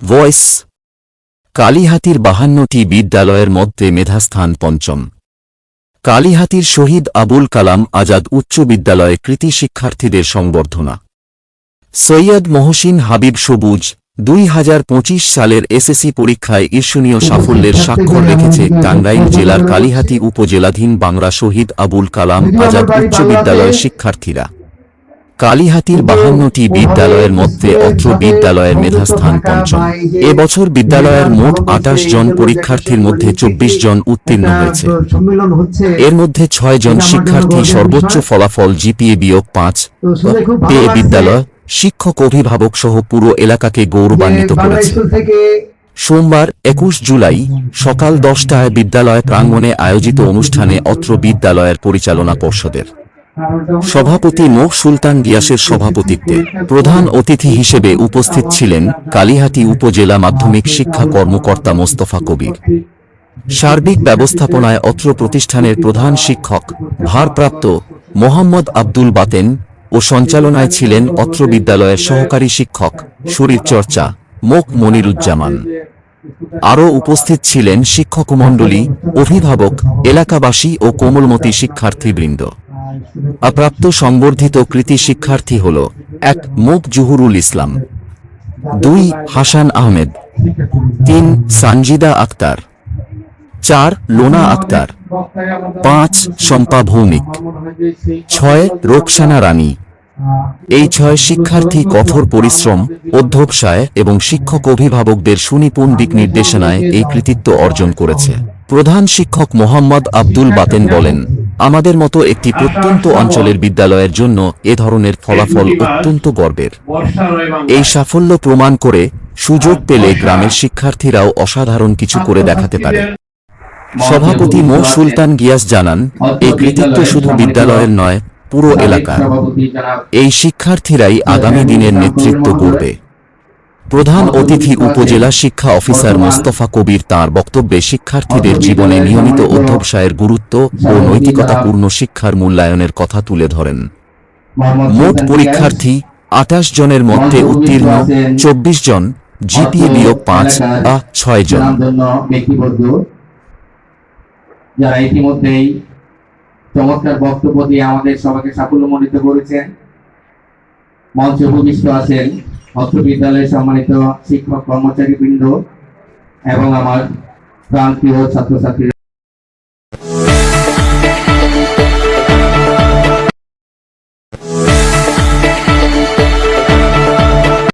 Voice কালীহাতির বাহান্নটি বিদ্যালয়ের মধ্যে মেধাস্থান পঞ্চম। কালীহাতির শহীদ আবুল কালাম আজাদ উচ্চ বিদ্যালয়ে কৃতি শিক্ষার্থীদের সংবর্ধনা। সৈয়দ মহসিন হাবিব সবুজ, দুই হাজার পঁচিশ সালের এসএসসি পরীক্ষায় ঈর্ষণীয় সাফল্যের স্বাক্ষর রেখেছে টাঙ্গাইল জেলার কালীহাতি উপজেলাধীন বাংলা শহীদ আবুল কালাম আজাদ উচ্চ বিদ্যালয়ের শিক্ষার্থীরা। কালীহাতির বাহান্নটি বিদ্যালয়ের মধ্যে অত্র বিদ্যালয়ের মেধাস্থান পঞ্চম। এবছর বিদ্যালয়ের মোট আটাশ জন পরীক্ষার্থীর মধ্যে চব্বিশ জন উত্তীর্ণ হয়েছে। এর মধ্যে ছয় জন শিক্ষার্থী সর্বোচ্চ ফলাফল জিপিএ বিয়োগ পাঁচ। পেয়ে বিদ্যালয় শিক্ষক অভিভাবক সহ পুরো এলাকাকে গৌরবান্বিত করেছে। সোমবার একুশ জুলাই সকাল দশটায় বিদ্যালয় প্রাঙ্গণে আয়োজিত অনুষ্ঠানে অত্র বিদ্যালয়ের পরিচালনা পর্ষদের। সভাপতি মোখ সুলতান গিয়াসের সভাপতিত্বে প্রধান অতিথি হিসেবে উপস্থিত ছিলেন কালিহাতি উপজেলা মাধ্যমিক শিক্ষা কর্মকর্তা মোস্তফা কবির। সার্বিক ব্যবস্থাপনায় অত্র প্রতিষ্ঠানের প্রধান শিক্ষক, ভারপ্রাপ্ত মোহাম্মদ আব্দুল বাতেন ও সঞ্চালনায় ছিলেন অত্র বিদ্যালয়ের সহকারী শিক্ষক, শরীরচর্চা, মোক মনিরুজ্জামান। আরও উপস্থিত ছিলেন শিক্ষক মণ্ডলী অভিভাবক, এলাকাবাসী ও কোমলমতি শিক্ষার্থীবৃন্দ। অপ্রাপ্ত সংবর্ধিত কৃতি শিক্ষার্থী হল এক মুখ জুহুরুল ইসলাম, দুই হাসান আহমেদ, তিন সানজিদা আক্তার, চার লোনা আক্তার, পাঁচ শম্পা ভৌমিক, ছয় রোকসানা রানী। এই ছয় শিক্ষার্থী কঠোর পরিশ্রম অধ্যবসায় এবং শিক্ষক অভিভাবকদের সুনিপুণ দিক নির্দেশনায় এই কৃতিত্ব অর্জন করেছে। প্রধান শিক্ষক মোহাম্মদ আব্দুল বাতেন বলেন আমাদের মতো একটি প্রত্যন্ত অঞ্চলের বিদ্যালয়ের জন্য এ ধরনের ফলাফল অত্যন্ত গর্বের। এই সাফল্য প্রমাণ করে সুযোগ পেলে গ্রামের শিক্ষার্থীরাও অসাধারণ কিছু করে দেখাতে পারে। সভাপতি মো. সুলতান গিয়াস জানান এই কৃতিত্ব শুধু বিদ্যালয়ের নয় পুরো এলাকার। এই শিক্ষার্থীরাই আগামী দিনের নেতৃত্ব করবে প্রধান অতিথি উপজেলা শিক্ষা অফিসার মোস্তফা কবির তাঁর বক্তব্যে শিক্ষার্থীদের জীবনে নিয়মিত অধ্যবসায়ের গুরুত্ব ও নৈতিকতাপূর্ণ শিক্ষার মূল্যায়নের কথা তুলে ধরেন। মোট পরীক্ষার্থী আটাশ জনের মধ্যে উত্তীর্ণ চব্বিশ জন, জিপিএ বিয়োগ পাঁচ বা ছয় জন। যারা ইতিমধ্যেই চমৎকার বক্তব্য দিয়ে আমাদের সবাইকে সাফল্যমণ্ডিত করেছেন, মঞ্চে উপবিষ্ট আছেন। অত্র বিদ্যালয়ের সম্মানিত শিক্ষক কর্মচারী বৃন্দ এবং আমার প্রান্তীয় ছাত্রছাত্রীরা।